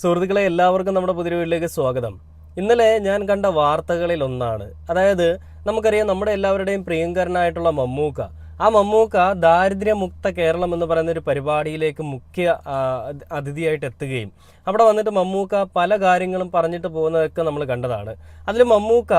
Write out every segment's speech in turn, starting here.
സുഹൃത്തുക്കളെ എല്ലാവർക്കും നമ്മുടെ പുതിയ വീട്ടിലേക്ക് സ്വാഗതം. ഇന്നലെ ഞാൻ കണ്ട വാർത്തകളിൽ ഒന്നാണ്. അതായത് നമുക്കറിയാം നമ്മുടെ എല്ലാവരുടെയും പ്രിയങ്കരനായിട്ടുള്ള മമ്മൂക്ക. ആ മമ്മൂക്ക ദാരിദ്ര്യമുക്ത കേരളം എന്ന് പറയുന്ന ഒരു പരിപാടിയിലേക്ക് മുഖ്യ അതിഥിയായിട്ട് എത്തുകയും അവിടെ വന്നിട്ട് മമ്മൂക്ക പല കാര്യങ്ങളും പറഞ്ഞിട്ട് പോകുന്നതൊക്കെ നമ്മൾ കണ്ടതാണ്. അതിൽ മമ്മൂക്ക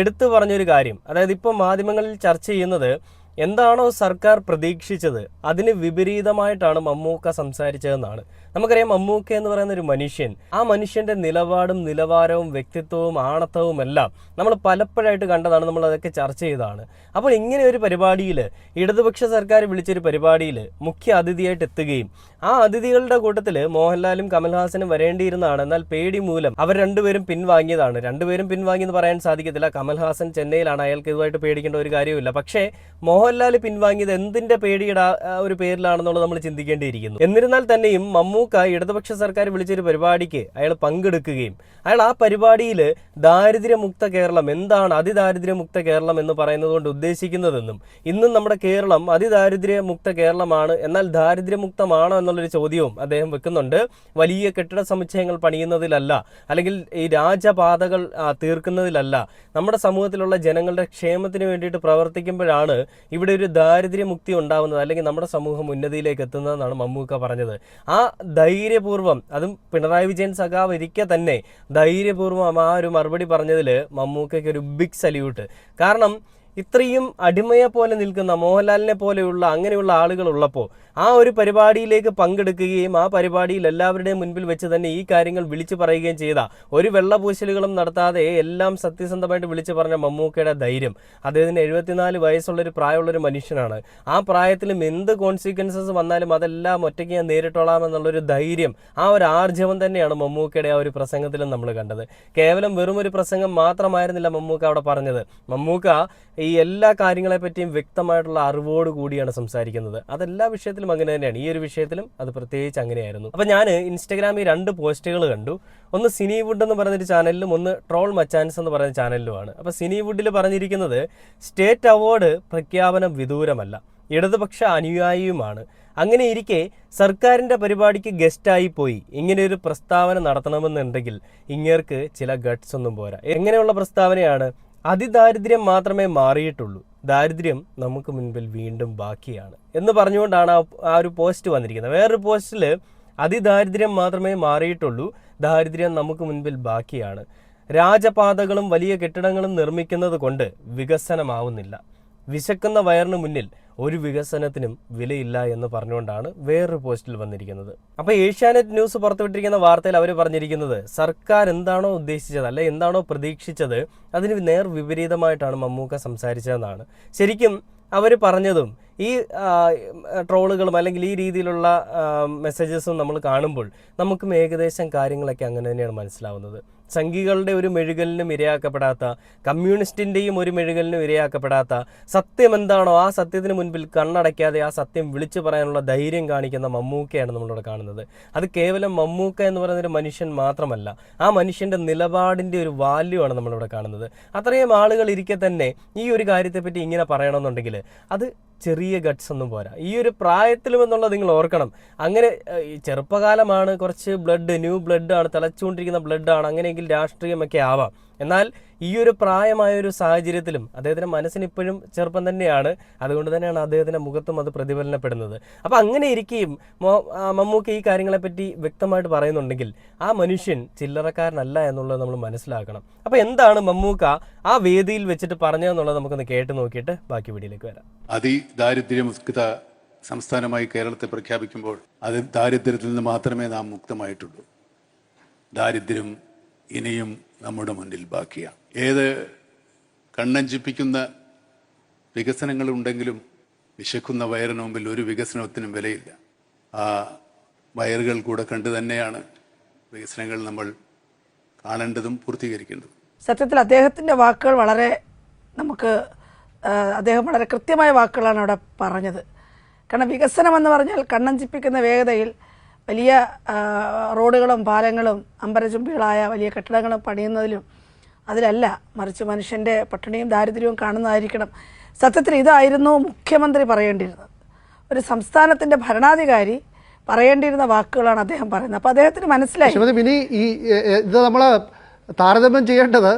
എടുത്തു പറഞ്ഞൊരു കാര്യം അതായത് ഇപ്പോൾ മാധ്യമങ്ങളിൽ ചർച്ച ചെയ്യുന്നത് എന്താണോ സർക്കാർ പ്രതീക്ഷിച്ചത് അതിന് വിപരീതമായിട്ടാണ് മമ്മൂക്ക സംസാരിച്ചതെന്നാണ്. നമുക്കറിയാം മമ്മൂക്ക എന്ന് പറയുന്ന ഒരു മനുഷ്യൻ. ആ മനുഷ്യന്റെ നിലപാടും നിലവാരവും വ്യക്തിത്വവും ആണത്തവും എല്ലാം നമ്മൾ പലപ്പോഴായിട്ട് കണ്ടതാണ് നമ്മൾ അതൊക്കെ ചർച്ച ചെയ്തതാണ്. അപ്പോൾ ഇങ്ങനെ ഒരു പരിപാടിയിൽ ഇടതുപക്ഷ സർക്കാർ വിളിച്ചൊരു പരിപാടിയിൽ മുഖ്യ അതിഥിയായിട്ട് എത്തുകയും ആ അതിഥികളുടെ കൂട്ടത്തിൽ മോഹൻലാലും കമൽഹാസനും വരേണ്ടിയിരുന്നതാണ്. എന്നാൽ പേടി മൂലം അവർ രണ്ടുപേരും പിൻവാങ്ങിയതാണ്. രണ്ടുപേരും പിൻവാങ്ങിയെന്ന് പറയാൻ സാധിക്കത്തില്ല. കമൽഹാസൻ ചെന്നൈയിലാണ്. അയാൾക്ക് ഇതുമായിട്ട് പേടിക്കേണ്ട ഒരു കാര്യമില്ല പക്ഷേ മോഹൻലാൽ പിൻവാങ്ങിയത് എന്തിന്റെ പേടിയുടെ ഒരു പേരിലാണെന്നുള്ളത് നമ്മൾ ചിന്തിക്കേണ്ടിയിരിക്കുന്നു. എന്നിരുന്നാൽ തന്നെയും മമ്മൂക്ക ഇടതുപക്ഷ സർക്കാർ വിളിച്ചൊരു പരിപാടിക്ക് അയാൾ പങ്കെടുക്കുകയും അയാൾ ആ പരിപാടിയിൽ ദാരിദ്ര്യമുക്ത കേരളം എന്താണ് അതിദാരിദ്ര്യമുക്ത കേരളം എന്ന് പറയുന്നത് കൊണ്ട് ഉദ്ദേശിക്കുന്നതെന്നും ഇന്നും നമ്മുടെ കേരളം അതിദാരിദ്ര്യമുക്ത കേരളമാണ് എന്നാൽ ദാരിദ്ര്യമുക്തമാണോ എന്നുള്ളൊരു ചോദ്യവും അദ്ദേഹം വെക്കുന്നുണ്ട്. വലിയ കെട്ടിട സമുച്ചയങ്ങൾ പണിയുന്നതിലല്ല അല്ലെങ്കിൽ ഈ രാജപാതകൾ തീർക്കുന്നതിലല്ല. നമ്മുടെ സമൂഹത്തിലുള്ള ജനങ്ങളുടെ ക്ഷേമത്തിന് വേണ്ടിയിട്ട് പ്രവർത്തിക്കുമ്പോഴാണ് ഇവിടെ ഒരു ദാരിദ്ര്യമുക്തി ഉണ്ടാവുന്നത് അല്ലെങ്കിൽ നമ്മുടെ സമൂഹം ഉന്നതിയിലേക്ക് എത്തുന്നതെന്നാണ് മമ്മൂക്ക പറഞ്ഞത്. ആ ധൈര്യപൂർവം അതും പിണറായി വിജയൻ സഖാവ് ഇരിക്കെ തന്നെ ധൈര്യപൂർവം ആ ഒരു മറുപടി പറഞ്ഞതിൽ മമ്മൂക്കയ്ക്ക് ഒരു ബിഗ് സല്യൂട്ട് കാരണം ഇത്രയും അടിമയെ പോലെ നിൽക്കുന്ന മോഹൻലാലിനെ പോലെയുള്ള അങ്ങനെയുള്ള ആളുകൾ ഉള്ളപ്പോൾ ആ ഒരു പരിപാടിയിലേക്ക് പങ്കെടുക്കുകയും ആ പരിപാടിയിൽ എല്ലാവരുടെയും മുൻപിൽ വെച്ച് തന്നെ ഈ കാര്യങ്ങൾ വിളിച്ചു പറയുകയും ചെയ്ത ഒരു വെള്ളപൂശലുകളും നടത്താതെ എല്ലാം സത്യസന്ധമായിട്ട് വിളിച്ചു പറഞ്ഞ മമ്മൂക്കയുടെ ധൈര്യം. അദ്ദേഹത്തിന് എഴുപത്തിനാല് വയസ്സുള്ളൊരു പ്രായമുള്ളൊരു മനുഷ്യനാണ്. ആ പ്രായത്തിലും എന്ത് കോൺസിക്വൻസസ് വന്നാലും അതെല്ലാം ഒറ്റയ്ക്ക് ഞാൻ നേരിട്ടോളാം എന്നുള്ളൊരു ധൈര്യം ആ ഒരു ആർജവം തന്നെയാണ് മമ്മൂക്കയുടെ ആ ഒരു പ്രസംഗത്തിലും നമ്മൾ കണ്ടത്. കേവലം വെറും ഒരു പ്രസംഗം മാത്രമായിരുന്നില്ല മമ്മൂക്ക അവിടെ പറഞ്ഞത്. മമ്മൂക്ക ഈ എല്ലാ കാര്യങ്ങളെപ്പറ്റിയും വ്യക്തമായിട്ടുള്ള അറിവോട് കൂടിയാണ് സംസാരിക്കുന്നത്. അതെല്ലാ വിഷയത്തിലും അങ്ങനെ തന്നെയാണ്. ഈ ഒരു വിഷയത്തിലും അത് പ്രത്യേകിച്ച് അങ്ങനെയായിരുന്നു. അപ്പൊ ഞാൻ ഇൻസ്റ്റാഗ്രാമിൽ രണ്ട് പോസ്റ്റുകൾ കണ്ടു. ഒന്ന് സിനിവുഡ് എന്ന് പറയുന്നൊരു ചാനലിലും ഒന്ന് ട്രോൾ മച്ചാൻസ് എന്ന് പറയുന്ന ചാനലിലുമാണ്. അപ്പോൾ സിനി വുഡിൽ പറഞ്ഞിരിക്കുന്നത് സ്റ്റേറ്റ് അവാർഡ് പ്രഖ്യാപനം വിദൂരമല്ല ഇടതുപക്ഷ അനുയായിയുമാണ്. അങ്ങനെ ഇരിക്കെ സർക്കാരിന്റെ പരിപാടിക്ക് ഗസ്റ്റായി പോയി. ഇങ്ങനെ ഒരു പ്രസ്താവന നടത്തണമെന്നുണ്ടെങ്കിൽ ഇങ്ങേർക്ക് ചില ഗട്ട്സ് ഒന്നും പോരാ. എങ്ങനെയുള്ള പ്രസ്താവനയാണ്? അതിദാരിദ്ര്യം മാത്രമേ മാറിയിട്ടുള്ളൂ. ദാരിദ്ര്യം നമുക്ക് മുൻപിൽ വീണ്ടും ബാക്കിയാണ്. എന്ന് പറഞ്ഞുകൊണ്ടാണ് ആ ഒരു പോസ്റ്റ് വന്നിരിക്കുന്നത്. വേറൊരു പോസ്റ്റിൽ അതിദാരിദ്ര്യം മാത്രമേ മാറിയിട്ടുള്ളൂ ദാരിദ്ര്യം നമുക്ക് മുൻപിൽ ബാക്കിയാണ്. രാജപാതകളും വലിയ കെട്ടിടങ്ങളും നിർമ്മിക്കുന്നത് കൊണ്ട് വികസനമാവുന്നില്ല. വിശക്കുന്ന വയറിന് മുന്നിൽ ഒരു വികസനത്തിനും വിലയില്ല എന്ന് പറഞ്ഞുകൊണ്ടാണ് വേറൊരു പോസ്റ്റിൽ വന്നിരിക്കുന്നത്. അപ്പൊ ഏഷ്യാനെറ്റ് ന്യൂസ് പുറത്തുവിട്ടിരിക്കുന്ന വാർത്തയിൽ അവർ പറഞ്ഞിരിക്കുന്നത് സർക്കാർ എന്താണോ ഉദ്ദേശിച്ചത് അല്ലെ എന്താണോ പ്രതീക്ഷിച്ചത് അതിന് നേർ വിപരീതമായിട്ടാണ് മമ്മൂക്ക സംസാരിച്ചതെന്നാണ്. ശരിക്കും അവർ പറഞ്ഞതും ഈ ട്രോളുകളും അല്ലെങ്കിൽ ഈ രീതിയിലുള്ള മെസ്സേജസും നമ്മൾ കാണുമ്പോൾ നമുക്കും ഏകദേശം കാര്യങ്ങളൊക്കെ അങ്ങനെ തന്നെയാണ് മനസ്സിലാവുന്നത്. സംഘികളുടെ ഒരു മെഴുകലിനും ഇരയാക്കപ്പെടാത്ത കമ്മ്യൂണിസ്റ്റിന്റെയും ഒരു മെഴുകലിനും ഇരയാക്കപ്പെടാത്ത സത്യം എന്താണോ ആ സത്യത്തിന് മുൻപിൽ കണ്ണടയ്ക്കാതെ ആ സത്യം വിളിച്ചു പറയാനുള്ള ധൈര്യം കാണിക്കുന്ന മമ്മൂക്കയാണ് നമ്മളിവിടെ കാണുന്നത്. അത് കേവലം മമ്മൂക്ക എന്ന് പറയുന്ന ഒരു മനുഷ്യൻ മാത്രമല്ല ആ മനുഷ്യന്റെ നിലപാടിന്റെ ഒരു വാല്യൂ ആണ് നമ്മളിവിടെ കാണുന്നത്. അത്രയും ആളുകൾ ഇരിക്കെ തന്നെ ഈ ഒരു കാര്യത്തെപ്പറ്റി ഇങ്ങനെ പറയണമെന്നുണ്ടെങ്കിൽ അത് ചെറിയ ഗട്ട്സ് ഒന്നും പോരാ. ഈ ഒരു പ്രായത്തിലും എന്നുള്ളത് നിങ്ങൾ ഓർക്കണം. അങ്ങനെ ചെറുപ്പകാലമാണ് കുറച്ച് ബ്ലഡ് ന്യൂ ബ്ലഡ് ആണ് തിളച്ചുകൊണ്ടിരിക്കുന്ന ആണ് അങ്ങനെയെങ്കിൽ രാഷ്ട്രീയമൊക്കെ ആവാം. എന്നാൽ ഈ ഒരു പ്രായമായ ഒരു സാഹചര്യത്തിലും അദ്ദേഹത്തിന്റെ മനസ്സിന് ഇപ്പോഴും ചെറുപ്പം തന്നെയാണ്. അതുകൊണ്ട് തന്നെയാണ് അദ്ദേഹത്തിന്റെ മുഖത്തും അത് പ്രതിഫലനപ്പെടുന്നത്. അപ്പോൾ അങ്ങനെ ഇരിക്കുകയും മമ്മൂക്ക് മമ്മൂക്ക ഈ കാര്യങ്ങളെപ്പറ്റി വ്യക്തമായിട്ട് പറയുന്നുണ്ടെങ്കിൽ ആ മനുഷ്യൻ ചില്ലറക്കാരനല്ല എന്നുള്ളത് നമ്മൾ മനസ്സിലാക്കണം. അപ്പോൾ എന്താണ് മമ്മൂക്ക ആ വേദിയിൽ വെച്ചിട്ട് പറഞ്ഞതെന്നുള്ളത് നമുക്കൊന്ന് കേട്ട് നോക്കിയിട്ട് ബാക്കി വീഡിയോയിലേക്ക് വരാം. അതിദാരിദ്ര്യമുക്ത സംസ്ഥാനമായി കേരളത്തെ പ്രഖ്യാപിക്കുമ്പോൾ അത് ദാരിദ്ര്യത്തിൽ നിന്ന് മാത്രമേ നാം മുക്തമായിട്ടുള്ളൂ. ദാരിദ്ര്യം ഇനിയും നമ്മുടെ മുന്നിൽ ബാക്കിയാണ്. ഏത് കണ്ണഞ്ചിപ്പിക്കുന്ന വികസനങ്ങളുണ്ടെങ്കിലും വിശക്കുന്ന വയറിന് മുമ്പിൽ ഒരു വികസനത്തിനും വിലയില്ല. ആ വയറുകൾ കൂടെ കണ്ടു തന്നെയാണ് വികസനങ്ങൾ നമ്മൾ കാണേണ്ടതും പൂർത്തീകരിക്കേണ്ടതും. സത്യത്തിൽ അദ്ദേഹത്തിന്റെ വാക്കുകൾ വളരെ നമുക്ക് അദ്ദേഹം വളരെ കൃത്യമായ വാക്കുകളാണ് അവിടെ പറഞ്ഞത്. കാരണം വികസനം എന്ന് പറഞ്ഞാൽ കണ്ണഞ്ചിപ്പിക്കുന്ന വേഗതയിൽ വലിയ റോഡുകളും പാലങ്ങളും അമ്പരചുംബികളായ വലിയ കെട്ടിടങ്ങളും പണിയുന്നതിലും അതിലല്ല മറിച്ച് മനുഷ്യന്റെ പട്ടിണിയും ദാരിദ്ര്യവും കാണുന്നതായിരിക്കണം. സത്യത്തിൽ ഇതായിരുന്നു മുഖ്യമന്ത്രി പറയേണ്ടിയിരുന്നത്. ഒരു സംസ്ഥാനത്തിന്റെ ഭരണാധികാരി പറയേണ്ടിയിരുന്ന വാക്കുകളാണ് അദ്ദേഹം പറയുന്നത്. അപ്പോൾ അദ്ദേഹത്തിന് മനസ്സിലായി. ഇനി ഈ ഇത് നമ്മൾ താരതമ്യം ചെയ്യേണ്ടത്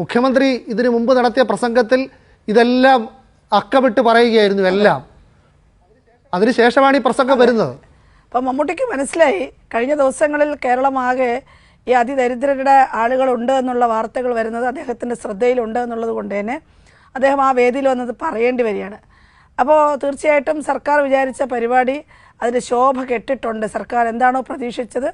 മുഖ്യമന്ത്രി ഇതിനു മുമ്പ് നടത്തിയ പ്രസംഗത്തിൽ ഇതെല്ലാം അക്കമിട്ട് പറയുകയായിരുന്നു എല്ലാം. അതിനുശേഷമാണ് ഈ പ്രസംഗം വരുന്നത്. അപ്പം മമ്മൂട്ടിക്ക് മനസ്സിലായി കഴിഞ്ഞ ദിവസങ്ങളിൽ കേരളമാകെ ഈ അതിദരിദ്രരുടെ ആളുകളുണ്ട് എന്നുള്ള വാർത്തകൾ വരുന്നത് അദ്ദേഹത്തിന്റെ ശ്രദ്ധയിലുണ്ട് എന്നുള്ളത് കൊണ്ട് തന്നെ അദ്ദേഹം ആ വേദിയിൽ വന്നത് പറയേണ്ടി വരികയാണ്. അപ്പോൾ തീർച്ചയായിട്ടും സർക്കാർ വിചാരിച്ച പരിപാടി അതിന് ശോഭ കെട്ടിട്ടുണ്ട്. സർക്കാർ എന്താണോ പ്രതീക്ഷിച്ചത്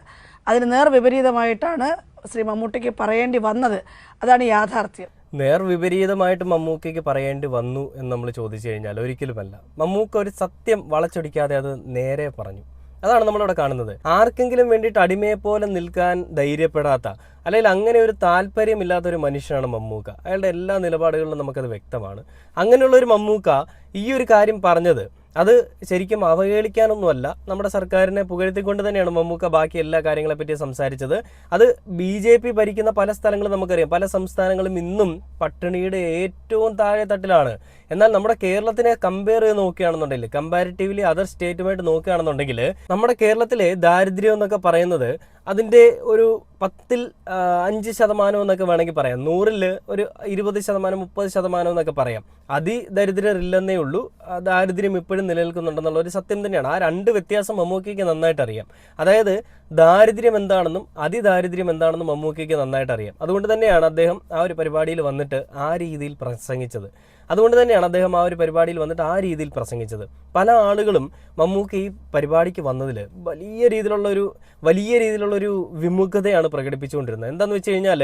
അതിന് നേർ വിപരീതമായിട്ടാണ് ശ്രീ മമ്മൂട്ടിക്ക് പറയേണ്ടി വന്നത്. അതാണ് യാഥാർത്ഥ്യം. നേർ വിപരീതമായിട്ട് മമ്മൂക്കയ്ക്ക് പറയേണ്ടി വന്നു എന്ന് നമ്മൾ ചോദിച്ചു കഴിഞ്ഞാൽ ഒരിക്കലുമല്ല. മമ്മൂക്ക ഒരു സത്യം വളച്ചൊടിക്കാതെ അത് നേരെ പറഞ്ഞു. അതാണ് നമ്മളിവിടെ കാണുന്നത്. ആർക്കെങ്കിലും വേണ്ടിയിട്ട് അടിമയെ പോലെ നിൽക്കാൻ ധൈര്യപ്പെടാത്ത അല്ലെങ്കിൽ അങ്ങനെ ഒരു താല്പര്യമില്ലാത്ത ഒരു മനുഷ്യനാണ് മമ്മൂക്ക. അയാളുടെ എല്ലാ നിലപാടുകളിലും നമുക്കത് വ്യക്തമാണ്. അങ്ങനെയുള്ള ഒരു മമ്മൂക്ക ഈ ഒരു കാര്യം പറഞ്ഞത് അത് ശരിക്കും അവഹേളിക്കാനൊന്നുമല്ല. നമ്മുടെ സർക്കാരിനെ പുകഴ്ത്തിക്കൊണ്ട് തന്നെയാണ് മമ്മൂക്ക ബാക്കി എല്ലാ കാര്യങ്ങളെ പറ്റി സംസാരിച്ചത്. അത് ബി ജെ പി ഭരിക്കുന്ന പല സ്ഥലങ്ങളും നമുക്കറിയാം. പല സംസ്ഥാനങ്ങളും ഇന്നും പട്ടിണിയുടെ ഏറ്റവും താഴെ തട്ടിലാണ്. എന്നാൽ നമ്മുടെ കേരളത്തിനെ കമ്പയർ ചെയ്ത് നോക്കുകയാണെന്നുണ്ടെങ്കിൽ കമ്പാരിറ്റീവ്ലി അതർ സ്റ്റേറ്റുമായിട്ട് നോക്കുകയാണെന്നുണ്ടെങ്കിൽ നമ്മുടെ കേരളത്തിലെ ദാരിദ്ര്യം എന്നൊക്കെ പറയുന്നത് അതിന്റെ ഒരു പത്തിൽ അഞ്ച് ശതമാനം എന്നൊക്കെ വേണമെങ്കിൽ പറയാം. നൂറിൽ ഒരു ഇരുപത് ശതമാനം മുപ്പത് ശതമാനം എന്നൊക്കെ പറയാം. അതിദരിദ്രരില്ലെന്നേ ഉള്ളൂ. ദാരിദ്ര്യം ഇപ്പോഴും നിലനിൽക്കുന്നുണ്ടെന്നുള്ള ഒരു സത്യം തന്നെയാണ്. ആ രണ്ട് വ്യത്യാസം മമ്മൂക്കിക്ക് നന്നായിട്ട് അറിയാം അതായത് ദാരിദ്ര്യം എന്താണെന്നും അതിദാരിദ്ര്യം എന്താണെന്നും മമ്മൂക്കിക്ക് നന്നായിട്ട് അറിയാം അതുകൊണ്ട് തന്നെയാണ് അദ്ദേഹം ആ ഒരു പരിപാടിയിൽ വന്നിട്ട് ആ രീതിയിൽ പ്രസംഗിച്ചത്. അതുകൊണ്ട് തന്നെയാണ് അദ്ദേഹം ആ ഒരു പരിപാടിയിൽ വന്നിട്ട് ആ രീതിയിൽ പ്രസംഗിച്ചത്. പല ആളുകളും മമ്മൂക്ക് ഈ പരിപാടിക്ക് വന്നതിൽ വലിയ രീതിയിലുള്ള ഒരു വലിയ രീതിയിലുള്ള ഒരു വിമുഖതയാണ് പ്രകടിപ്പിച്ചുകൊണ്ടിരുന്നത്. എന്താണെന്ന് വെച്ച് കഴിഞ്ഞാൽ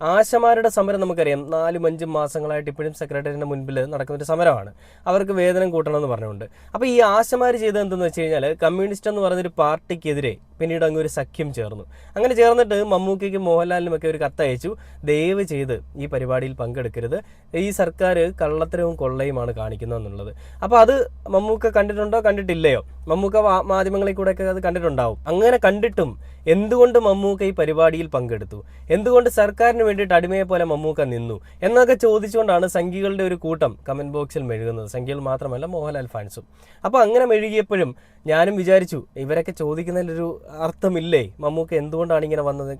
ആശമാരുടെ സമരം നമുക്കറിയാം. നാലും അഞ്ചും മാസങ്ങളായിട്ട് ഇപ്പോഴും സെക്രട്ടറിയുടെ മുൻപിൽ നടക്കുന്ന ഒരു സമരമാണ്. അവർക്ക് വേതനം കൂട്ടണമെന്ന് പറഞ്ഞുകൊണ്ട്. അപ്പോൾ ഈ ആശമാർ ചെയ്തത് എന്തെന്ന് വെച്ച് കഴിഞ്ഞാൽ കമ്മ്യൂണിസ്റ്റ് എന്ന് പറയുന്നൊരു പാർട്ടിക്കെതിരെ പിന്നീട് അങ്ങ് ഒരു സഖ്യം ചേർന്നു. അങ്ങനെ ചേർന്നിട്ട് മമ്മൂക്കയ്ക്കും മോഹൻലാലിനും ഒക്കെ ഒരു കത്തയച്ചു. ദയവ് ചെയ്ത് ഈ പരിപാടിയിൽ പങ്കെടുക്കരുത്. ഈ സർക്കാർ കള്ളത്തരവും കൊള്ളയുമാണ് കാണിക്കുന്നതെന്നുള്ളത്. അപ്പോൾ അത് മമ്മൂക്ക കണ്ടിട്ടുണ്ടോ? കണ്ടിട്ടില്ലയോ? മമ്മൂക്ക മാധ്യമങ്ങളിൽ കൂടെ ഒക്കെ അത് കണ്ടിട്ടുണ്ടാവും. അങ്ങനെ കണ്ടിട്ടും എന്തുകൊണ്ട് മമ്മൂക്ക ഈ പരിപാടിയിൽ പങ്കെടുത്തു? എന്തുകൊണ്ട് സർക്കാരിന് വേണ്ടിയിട്ട് അടിമയെ പോലെ മമ്മൂക്ക നിന്നു? എന്നൊക്കെ ചോദിച്ചുകൊണ്ടാണ് സംഘികളുടെ ഒരു കൂട്ടം കമന്റ് ബോക്സിൽ മെഴുകുന്നത്. സംഘികൾ മാത്രമല്ല മോഹൻലാൽ ഫാൻസും. അപ്പോൾ അങ്ങനെ മെഴുകിയപ്പോഴും ഞാനും വിചാരിച്ചു ഇവരൊക്കെ ചോദിക്കുന്നതിലൊരു അർത്ഥമില്ലേ? മമ്മൂക്ക എന്തുകൊണ്ടാണ് ഇങ്ങനെ വന്നത്?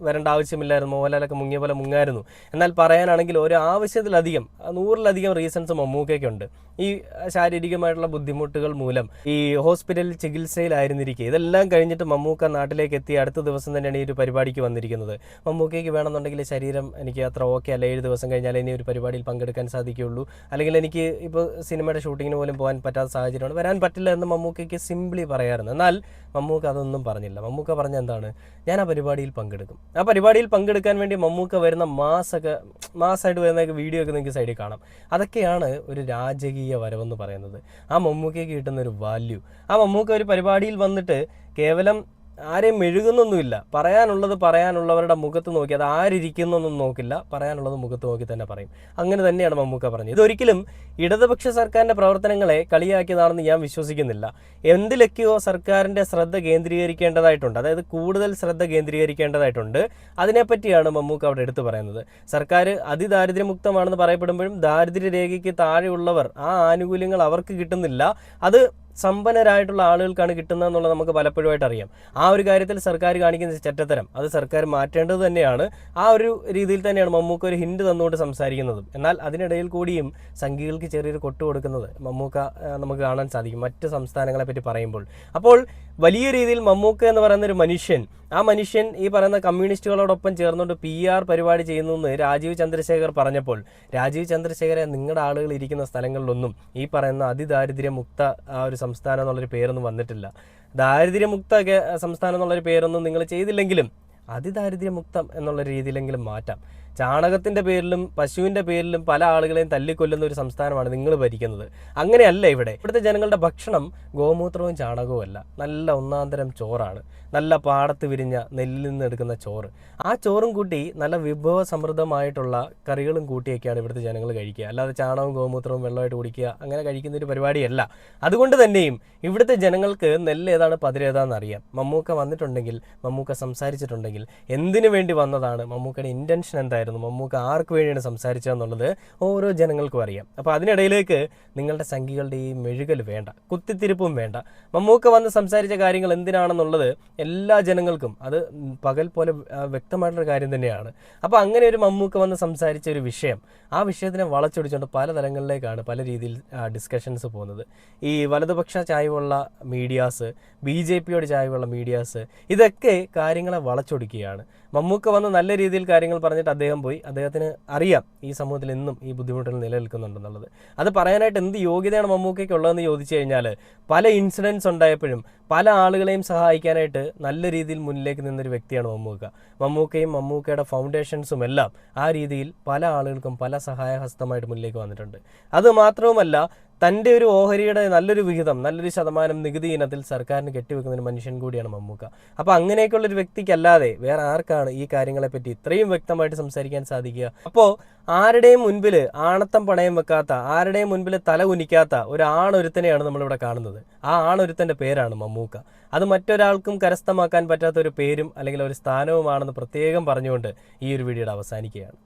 വരേണ്ട ആവശ്യമില്ലായിരുന്നു. മോഹൻലാലൊക്കെ മുങ്ങിയ പോലെ മുങ്ങായിരുന്നു. എന്നാൽ പറയാനാണെങ്കിൽ ഒരു ആവശ്യത്തിലധികം നൂറിലധികം റീസൺസ് മമ്മൂക്കയ്ക്കുണ്ട്. ഈ ശാരീരികമായിട്ടുള്ള ബുദ്ധിമുട്ടുകൾ മൂലം ഈ ഹോസ്പിറ്റലിൽ ചികിത്സയിലായിരുന്നിരിക്കെ ഇതെല്ലാം കഴിഞ്ഞിട്ട് മമ്മൂക്ക നാട്ടിലേക്ക് എത്തി അടുത്ത ദിവസം തന്നെയാണ് ഈ ഒരു പരിപാടിക്ക് വന്നിരിക്കുന്നത്. മമ്മൂക്കയ്ക്ക് വേണമെന്നുണ്ടെങ്കിൽ ശരീരം എനിക്ക് അത്ര ഓക്കെ അല്ല. ഏഴ് ദിവസം കഴിഞ്ഞാൽ ഇനി ഒരു പരിപാടിയിൽ പങ്കെടുക്കാൻ സാധിക്കുകയുള്ളൂ. അല്ലെങ്കിൽ എനിക്ക് ഇപ്പോൾ സിനിമയുടെ ഷൂട്ടിങ്ങിന് പോലും പോകാൻ പറ്റാത്ത സാഹചര്യമാണ്. വരാൻ പറ്റില്ല എന്ന് മമ്മൂക്കയ്ക്ക് സിംപ്ലി പറയാറുണ്ട്. എന്നാൽ മമ്മൂക്ക അതൊന്നും പറഞ്ഞില്ല. മമ്മൂക്ക പറഞ്ഞ എന്താണ്? ഞാൻ ആ പരിപാടിയിൽ പങ്കെടുക്കും. ആ പരിപാടിയിൽ പങ്കെടുക്കാൻ വേണ്ടി മമ്മൂക്ക വരുന്ന മാസൊക്കെ മാസമായിട്ട് വരുന്ന വീഡിയോ ഒക്കെ നിങ്ങൾക്ക് സൈഡിൽ കാണാം. അതൊക്കെയാണ് ഒരു രാജകീയ വരവെന്ന് പറയുന്നത്. ആ മമ്മൂക്കയ്ക്ക് കിട്ടുന്ന ഒരു വാല്യൂ ആ മമ്മൂക്ക ഒരു പരിപാടിയിൽ വന്നിട്ട് കേവലം ആരെയും മെഴുകുന്നൊന്നുമില്ല. പറയാനുള്ളത് പറയാനുള്ളവരുടെ മുഖത്ത് നോക്കി അത് ആരിയ്ക്കുന്നൊന്നും നോക്കില്ല. പറയാനുള്ളത് മുഖത്ത് നോക്കി തന്നെ പറയും. അങ്ങനെ തന്നെയാണ് മമ്മൂക്ക പറഞ്ഞത്. ഇതൊരിക്കലും ഇടതുപക്ഷ സർക്കാരിന്റെ പ്രവർത്തനങ്ങളെ കളിയാക്കിയതാണെന്ന് ഞാൻ വിശ്വസിക്കുന്നില്ല. എന്തിലൊക്കെയോ സർക്കാരിന്റെ ശ്രദ്ധ കേന്ദ്രീകരിക്കേണ്ടതായിട്ടുണ്ട്. അതായത് കൂടുതൽ ശ്രദ്ധ കേന്ദ്രീകരിക്കേണ്ടതായിട്ടുണ്ട്. അതിനെപ്പറ്റിയാണ് മമ്മൂക്ക അവിടെ എടുത്തു പറയുന്നത്. സർക്കാർ അതിദാരിദ്ര്യമുക്തമാണെന്ന് പറയപ്പെടുമ്പോഴും ദാരിദ്ര്യ രേഖയ്ക്ക് താഴെയുള്ളവർ ആ ആനുകൂല്യങ്ങൾ അവർക്ക് കിട്ടുന്നില്ല. അത് സമ്പന്നരായിട്ടുള്ള ആളുകൾക്കാണ് കിട്ടുന്നത് എന്നുള്ളത് നമുക്ക് പലപ്പോഴുമായിട്ട് അറിയാം. ആ ഒരു കാര്യത്തിൽ സർക്കാർ കാണിക്കുന്ന ചെറ്റത്തരം അത് സർക്കാർ മാറ്റേണ്ടത് തന്നെയാണ്. ആ ഒരു രീതിയിൽ തന്നെയാണ് മമ്മൂക്ക ഒരു ഹിൻഡ് തന്നുകൊണ്ട് സംസാരിക്കുന്നതും. എന്നാൽ അതിനിടയിൽ കൂടിയും സംഘികൾക്ക് ചെറിയൊരു കൊട്ടു കൊടുക്കുന്നത് മമ്മൂക്ക നമുക്ക് കാണാൻ സാധിക്കും മറ്റ് സംസ്ഥാനങ്ങളെ പറ്റി പറയുമ്പോൾ. അപ്പോൾ വലിയ രീതിയിൽ മമ്മൂക്ക എന്ന് പറയുന്ന ഒരു മനുഷ്യൻ. ആ മനുഷ്യൻ ഈ പറയുന്ന കമ്മ്യൂണിസ്റ്റുകളോടൊപ്പം ചേർന്നുകൊണ്ട് പി ആർ പരിപാടി ചെയ്യുന്നു എന്ന് രാജീവ് ചന്ദ്രശേഖർ പറഞ്ഞപ്പോൾ രാജീവ് ചന്ദ്രശേഖരെ നിങ്ങളുടെ ആളുകൾ ഇരിക്കുന്ന സ്ഥലങ്ങളിലൊന്നും ഈ പറയുന്ന അതിദാരിദ്ര്യമുക്ത ആ ഒരു സംസ്ഥാനം എന്നുള്ളൊരു പേരൊന്നും വന്നിട്ടില്ല. ദാരിദ്ര്യമുക്ത സംസ്ഥാനം എന്നുള്ളൊരു പേരൊന്നും നിങ്ങൾ ചെയ്തില്ലെങ്കിലും അതിദാരിദ്ര്യമുക്തം എന്നുള്ള രീതിയിലെങ്കിലും മാറ്റാം. ചാണകത്തിന്റെ പേരിലും പശുവിന്റെ പേരിലും പല ആളുകളെയും തല്ലിക്കൊല്ലുന്ന ഒരു സംസ്ഥാനമാണ് നിങ്ങൾ ഭരിക്കുന്നത്. അങ്ങനെയല്ല ഇവിടെ. ഇവിടുത്തെ ജനങ്ങളുടെ ഭക്ഷണം ഗോമൂത്രവും ചാണകവും അല്ല. നല്ല ഒന്നാന്തരം ചോറാണ്. നല്ല പാടത്ത് വിരിഞ്ഞ നെല്ലിൽ നിന്ന് എടുക്കുന്ന ചോറ്. ആ ചോറും കൂട്ടി നല്ല വിഭവ സമൃദ്ധമായിട്ടുള്ള കറികളും കൂട്ടിയൊക്കെയാണ് ഇവിടുത്തെ ജനങ്ങൾ കഴിക്കുക. അല്ലാതെ ചാണകവും ഗോമൂത്രവും വെള്ളമായിട്ട് കുടിക്കുക അങ്ങനെ കഴിക്കുന്ന ഒരു പരിപാടിയല്ല. അതുകൊണ്ട് തന്നെയും ഇവിടുത്തെ ജനങ്ങൾക്ക് നെല്ല് ഏതാണ് പതിരേതാന്ന് അറിയാം. മമ്മൂക്ക വന്നിട്ടുണ്ടെങ്കിൽ മമ്മൂക്ക സംസാരിച്ചിട്ടുണ്ടെങ്കിൽ എന്തിനു വേണ്ടി വന്നതാണ് മമ്മൂക്കയുടെ ഇന്റൻഷൻ എന്തായിരുന്നു? സംസാരിച്ചായിരുന്നു മമ്മൂക്ക ആർക്ക് വേണ്ടിയാണ് സംസാരിച്ചതെന്നുള്ളത് ഓരോ ജനങ്ങൾക്കും അറിയാം. അപ്പോൾ അതിനിടയിലേക്ക് നിങ്ങളുടെ സംഖ്യകളുടെ ഈ മെഴുകൽ വേണ്ട കുത്തിത്തിരിപ്പും വേണ്ട. മമ്മൂക്ക വന്ന് സംസാരിച്ച കാര്യങ്ങൾ എന്തിനാണെന്നുള്ളത് എല്ലാ ജനങ്ങൾക്കും അത് പകൽ പോലെ വ്യക്തമായിട്ടുള്ള കാര്യം തന്നെയാണ്. അപ്പോൾ അങ്ങനെ ഒരു മമ്മൂക്ക വന്ന് സംസാരിച്ച ഒരു വിഷയം ആ വിഷയത്തിനെ വളച്ചൊടിച്ചുകൊണ്ട് പല തലങ്ങളിലേക്കാണ് പല രീതിയിൽ ഡിസ്കഷൻസ് പോകുന്നത്. ഈ വലതുപക്ഷ ചായ്വുള്ള മീഡിയാസ് ബി ജെ പിയോട് ചായ്വുള്ള മീഡിയാസ് ഇതൊക്കെ കാര്യങ്ങളെ വളച്ചൊടിക്കുകയാണ്. മമ്മൂക്ക വന്ന് നല്ല രീതിയിൽ കാര്യങ്ങൾ പറഞ്ഞിട്ട് അദ്ദേഹം പോയി. അദ്ദേഹത്തിന് അറിയാം ഈ സമൂഹത്തിൽ എന്നും ഈ ബുദ്ധിമുട്ടുകൾ നിലനിൽക്കുന്നുണ്ടെന്നുള്ളത്. അത് പറയാനായിട്ട് എന്ത് യോഗ്യതയാണ് മമ്മൂക്കയ്ക്ക് ഉള്ളതെന്ന് ചോദിച്ചു കഴിഞ്ഞാൽ പല ഇൻസിഡൻസ് ഉണ്ടായപ്പോഴും പല ആളുകളെയും സഹായിക്കാനായിട്ട് നല്ല രീതിയിൽ മുന്നിലേക്ക് നിന്നൊരു വ്യക്തിയാണ് മമ്മൂക്ക. മമ്മൂക്കയും മമ്മൂക്കയുടെ ഫൗണ്ടേഷൻസും എല്ലാം ആ രീതിയിൽ പല ആളുകൾക്കും പല സഹായഹസ്തമായിട്ട് മുന്നിലേക്ക് വന്നിട്ടുണ്ട്. അത് മാത്രവുമല്ല തന്റെ ഒരു ഓഹരിയുടെ നല്ലൊരു വിഹിതം നല്ലൊരു ശതമാനം നികുതി ഇനത്തിൽ സർക്കാരിന് കെട്ടിവെക്കുന്ന ഒരു മനുഷ്യൻ കൂടിയാണ് മമ്മൂക്ക. അപ്പോൾ അങ്ങനെയൊക്കെയുള്ള ഒരു വ്യക്തിക്കല്ലാതെ വേറെ ആർക്കാണ് ഈ കാര്യങ്ങളെപ്പറ്റി ഇത്രയും വ്യക്തമായിട്ട് സംസാരിക്കാൻ സാധിക്കുക? അപ്പോൾ ആരുടെയും മുൻപിൽ ആണത്തം പണയം വെക്കാത്ത ആരുടെയും മുൻപിൽ തല ഉനിക്കാത്ത ഒരു ആണൊരുത്തനെയാണ് നമ്മളിവിടെ കാണുന്നത്. ആ ആണൊരുത്തന്റെ പേരാണ് മമ്മൂക്ക. അത് മറ്റൊരാൾക്കും കരസ്ഥമാക്കാൻ പറ്റാത്ത ഒരു പേരും അല്ലെങ്കിൽ ഒരു സ്ഥാനവുമാണെന്ന് പ്രത്യേകം പറഞ്ഞുകൊണ്ട് ഈ ഒരു വീഡിയോയുടെ അവസാനിക്കുകയാണ്.